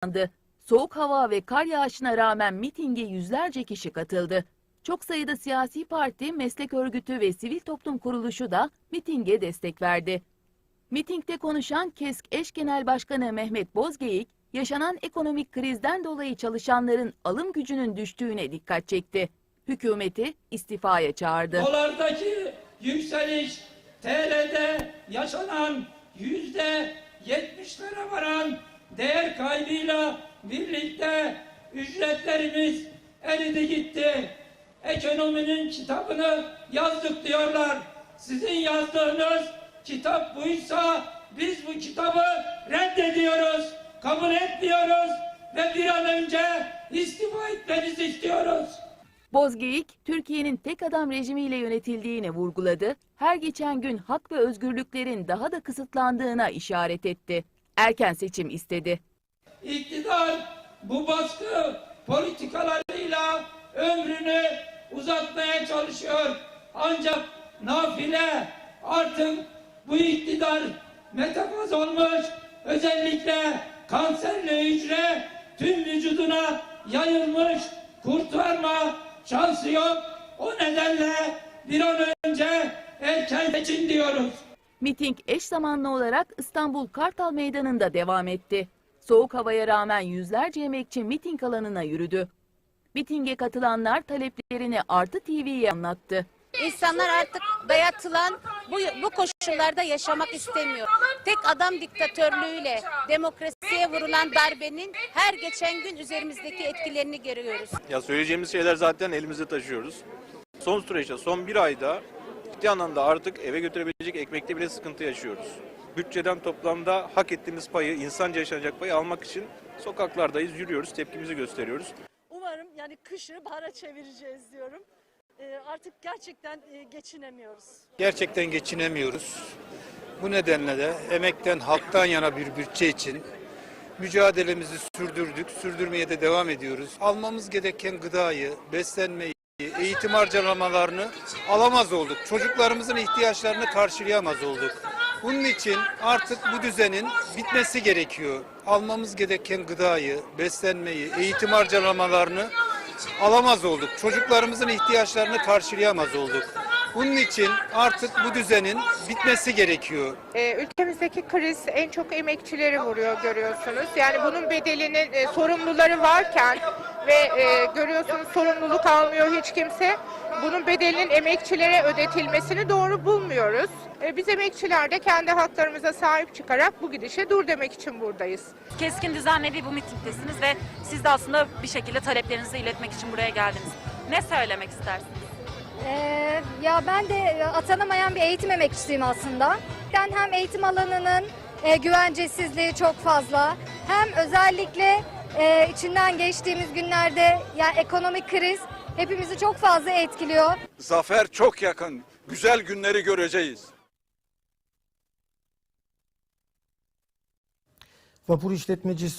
planlandı. Soğuk hava ve kar yağışına rağmen mitinge yüzlerce kişi katıldı. Çok sayıda siyasi parti, meslek örgütü ve sivil toplum kuruluşu da mitinge destek verdi. Mitingde konuşan KESK eş genel başkanı Mehmet Bozgeyik, yaşanan ekonomik krizden dolayı çalışanların alım gücünün düştüğüne dikkat çekti. Hükümeti istifaya çağırdı. Dolardaki yükseliş TL'de yaşanan yüzde yetmişlere varan değer kaybıyla birlikte ücretlerimiz eridi gitti. Ekonominin kitabını yazdık diyorlar. Sizin yazdığınız kitap buysa biz bu kitabı reddediyoruz, kabul etmiyoruz ve bir an önce istifa etmenizi istiyoruz. Bozgeyik, Türkiye'nin tek adam rejimiyle yönetildiğini vurguladı, her geçen gün hak ve özgürlüklerin daha da kısıtlandığına işaret etti. Erken seçim istedi. İktidar bu baskı politikalarıyla ömrünü uzatmaya çalışıyor. Ancak nafile artık bu iktidar metafaz olmuş. Özellikle kanserli hücre tüm vücuduna yayılmış. Kurtarma şansı yok. O nedenle bir an önce erken seçim diyoruz. Miting eş zamanlı olarak İstanbul Kartal Meydanı'nda devam etti. Soğuk havaya rağmen yüzlerce emekçi miting alanına yürüdü. Mitinge katılanlar taleplerini Artı TV'ye anlattı. İnsanlar artık dayatılan bu, bu koşullarda yaşamak istemiyor. Tek adam diktatörlüğüyle demokrasiye vurulan darbenin her geçen gün üzerimizdeki etkilerini görüyoruz. Ya söyleyeceğimiz şeyler zaten elimizde taşıyoruz. Son süreçte, son bir ayda ciddi anlamda artık eve götürebilecek ekmekte bile sıkıntı yaşıyoruz. Bütçeden toplamda hak ettiğimiz payı, insanca yaşanacak payı almak için sokaklardayız, yürüyoruz, tepkimizi gösteriyoruz. Umarım yani kışı bahara çevireceğiz diyorum. Ee, artık gerçekten e, geçinemiyoruz. Gerçekten geçinemiyoruz. Bu nedenle de emekten halktan yana bir bütçe için mücadelemizi sürdürdük, sürdürmeye de devam ediyoruz. Almamız gereken gıdayı, beslenmeyi, eğitim harcamalarını alamaz olduk. Çocuklarımızın ihtiyaçlarını karşılayamaz olduk. Bunun için artık bu düzenin bitmesi gerekiyor. Almamız gereken gıdayı, beslenmeyi, eğitim harcamalarını alamaz olduk. Çocuklarımızın ihtiyaçlarını karşılayamaz olduk. Bunun için artık bu düzenin bitmesi gerekiyor. Ee, ülkemizdeki kriz en çok emekçileri vuruyor görüyorsunuz. Yani bunun bedelinin e, sorumluları varken ve e, görüyorsunuz sorumluluk almıyor hiç kimse. Bunun bedelinin emekçilere ödetilmesini doğru bulmuyoruz. E, biz emekçiler de kendi haklarımıza sahip çıkarak bu gidişe dur demek için buradayız. Keskin düzenlediği bu mitingdesiniz ve siz de aslında bir şekilde taleplerinizi iletmek için buraya geldiniz. Ne söylemek istersiniz? Ee, ya ben de atanamayan bir eğitim emekçisiyim aslında. Ben hem eğitim alanının e, güvencesizliği çok fazla hem özellikle e, içinden geçtiğimiz günlerde yani ekonomik kriz hepimizi çok fazla etkiliyor. Zafer çok yakın. Güzel günleri göreceğiz. Vapur işletmecisi